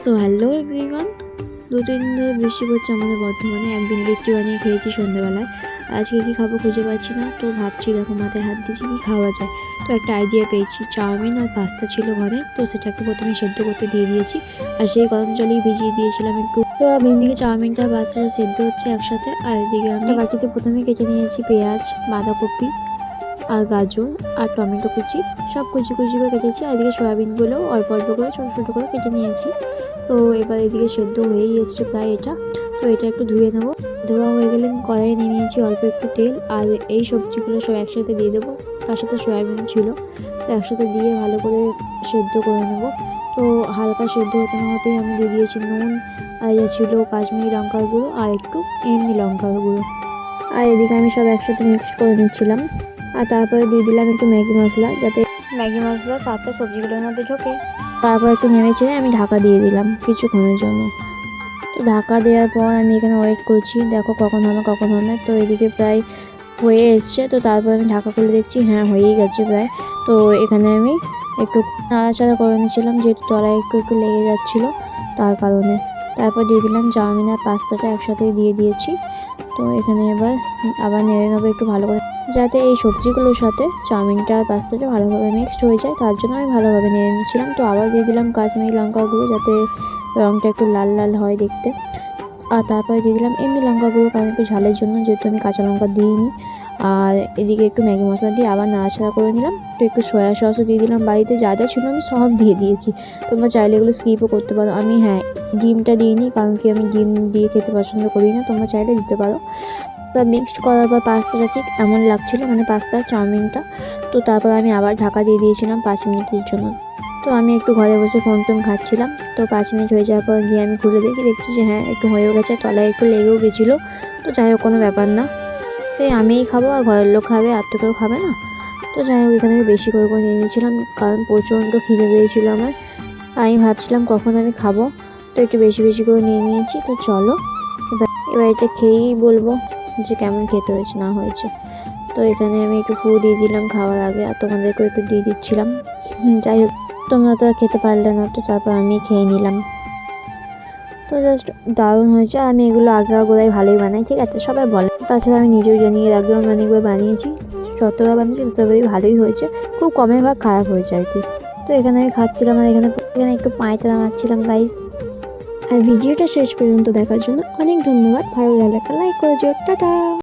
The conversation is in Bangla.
সো হ্যালো এভরিওয়ান দু তিন দিন ধরে বৃষ্টি পড়ছে আমাদের বর্ধমানে। একদিন লিট্টি বানিয়ে খেয়েছি সন্ধ্যেবেলায় আজকে কি খাব খুঁজে পাচ্ছি না। তো ভাবছি দেখো মাথায় হাত দিয়েছি কী খাওয়া যায়। তো একটা আইডিয়া পেয়েছি, চাউমিন আর পাস্তা ছিল ঘরে। তো সেটাকে প্রথমে সেদ্ধ করতে দিয়ে দিয়েছি। আর সেই গরম জলেই ভিজিয়ে দিয়েছিলাম একটু। তো এদিকে চাউমিনটা পাস্তাটা সেদ্ধ হচ্ছে একসাথে। আর এদিকে আমি বাটিতে প্রথমে কেটে নিয়েছি পেঁয়াজ, বাঁধাকপি আর গাজর আর টমেটো কুচি সব কুচি কুচি করে কেটেছি। আর এদিকে সয়াবিনগুলো অল্প অল্প করে ছোটো ছোটো করে কেটে নিয়েছি। তো এবার এদিকে সেদ্ধ হয়েই এসছে প্রায় এটা। তো এটা একটু ধুয়ে নেব। ধোয়া হয়ে গেলে আমি কড়াইয়ে নিয়ে নিয়েছি অল্প একটু তেল। আর এই সবজিগুলো সব একসাথে দিয়ে দেবো। তার সাথে সয়াবিন ছিল। তো একসাথে দিয়ে ভালো করে সেদ্ধ করে নেব। তো হালকা সেদ্ধ হতে না হতেই আমি দিয়ে দিয়েছি নুন। আর ছিল কাশ্মীরি লঙ্কার গুঁড়ো আর একটু এমনি লঙ্কার গুঁড়ো। আর এদিকে আমি সব একসাথে মিক্স করে নিচ্ছিলাম। আর তারপরে দিয়ে দিলাম একটু ম্যাগি মশলা যাতে ম্যাগি মশলা সাতটা সবজিগুলোর মধ্যে ঢোকে। তারপর একটু নেড়ে চেড়ে আমি ঢাকা দিয়ে দিলাম কিছুক্ষণের জন্য। তো ঢাকা দেওয়ার পর আমি এখানে ওয়েট করছি। দেখো কখন হবে কখন হবে তো এদিকে প্রায় হয়ে এসছে। তো তারপর আমি ঢাকা খুলে দেখছি হ্যাঁ হয়েই গেছে প্রায়। তো এখানে আমি একটু নাড়াচাড়া করে নিয়েছিলাম যেহেতু তলায় একটু একটু লেগে যাচ্ছিল তার কারণে। তারপর দিয়ে দিলাম চাউমিন আর পাস্তাটা একসাথেই দিয়ে দিয়েছি। তো এখানে এবার আবার নেড়ে নেব একটু ভালো করে যাতে এই সবজিগুলোর সাথে চাউমিনটা পাস্তাটা ভালোভাবে মিক্সড হয়ে যায়, তার জন্য আমি ভালোভাবে নিয়ে নিচ্ছিলাম তো আবার দিয়ে দিলাম কাশ্মীরি লঙ্কা গুঁড়ো যাতে রঙটা একটু লাল লাল হয় দেখতে। আর তারপরে দিয়ে দিলাম এমনি লঙ্কা গুঁড়ো কারণ একটু ঝালের জন্য যেহেতু আমি কাঁচা লঙ্কা দিইনি। আর এদিকে একটু ম্যাগি মশলা দিয়ে আবার নাড়াচাড়া করে নিলাম। তো একটু সয়া সসও দিয়ে দিলাম। বাড়িতে যা যা ছিল আমি সব দিয়ে দিয়েছি। তোমরা চাইলে এগুলো স্কিপও করতে পারো। আমি হ্যাঁ ডিমটা দিইনি, কারণ কি আমি ডিম দিয়ে খেতে পছন্দ করি না। তোমরা চাইলে দিতে পারো। তো মিক্সড করার পর পাস্তাটা ঠিক এমন লাগছিল মানে পাস্তার চাউমিনটা। তো তারপর আমি আবার ঢাকা দিয়ে দিয়েছিলাম পাঁচ মিনিটের জন্য। তো আমি একটু ঘরে বসে ফোন টোন খাচ্ছিলাম তো পাঁচ মিনিট হয়ে যাওয়ার পর গিয়ে আমি খুলে দেখি, দেখছি যে হ্যাঁ একটু হয়েও গেছে, তলায় একটু লেগেও গেছিল। তো যাই হোক, কোনো ব্যাপার না। সেই আমিই খাব আর ঘরের লোক খাবে, আর তো কেউ খাবে না। তো যাই হোক, এখানে আমি বেশি করে করে নিয়ে নিয়েছিলাম, কারণ প্রচণ্ড খিদে পেয়েছিলো আমার। আমি ভাবছিলাম কখন আমি খাব। তো একটু বেশি বেশি করে নিয়ে নিয়েছি। তো চলো, এবার এবার এটা খেয়েই বলব। যে কেমন খেতে হয়েছে, না হয়েছে। তো এখানে আমি একটু ফু দিয়ে দিলাম খাওয়ার আগে, আর তোমাদেরকেও একটু দিয়ে দিচ্ছিলাম। যাই হোক, তোমরা তো খেতে পারলে না, তো তারপর আমি খেয়ে নিলাম। তো জাস্ট দারুণ হয়েছে, আর আমি এগুলো আগে গোড়াই ভালোই বানাই, ঠিক আছে? সবাই বলে। তাছাড়া আমি নিজেও জানি, এর আগেও আমি অনেকবার বানিয়েছি, যতবার বানিয়েছি ততবারই ভালোই হয়েছে। খুব কমের ভাগ খারাপ হয়েছে আর কি। তো এখানে আমি খাচ্ছিলাম, আর এখানে এখানে একটু পাঁয়তা নামাচ্ছিলাম গাইস আর ভিডিওটা শেষ পর্যন্ত দেখার জন্য অনেক ধন্যবাদ। ভালো লাগলে লাইক করে জোর টাটা!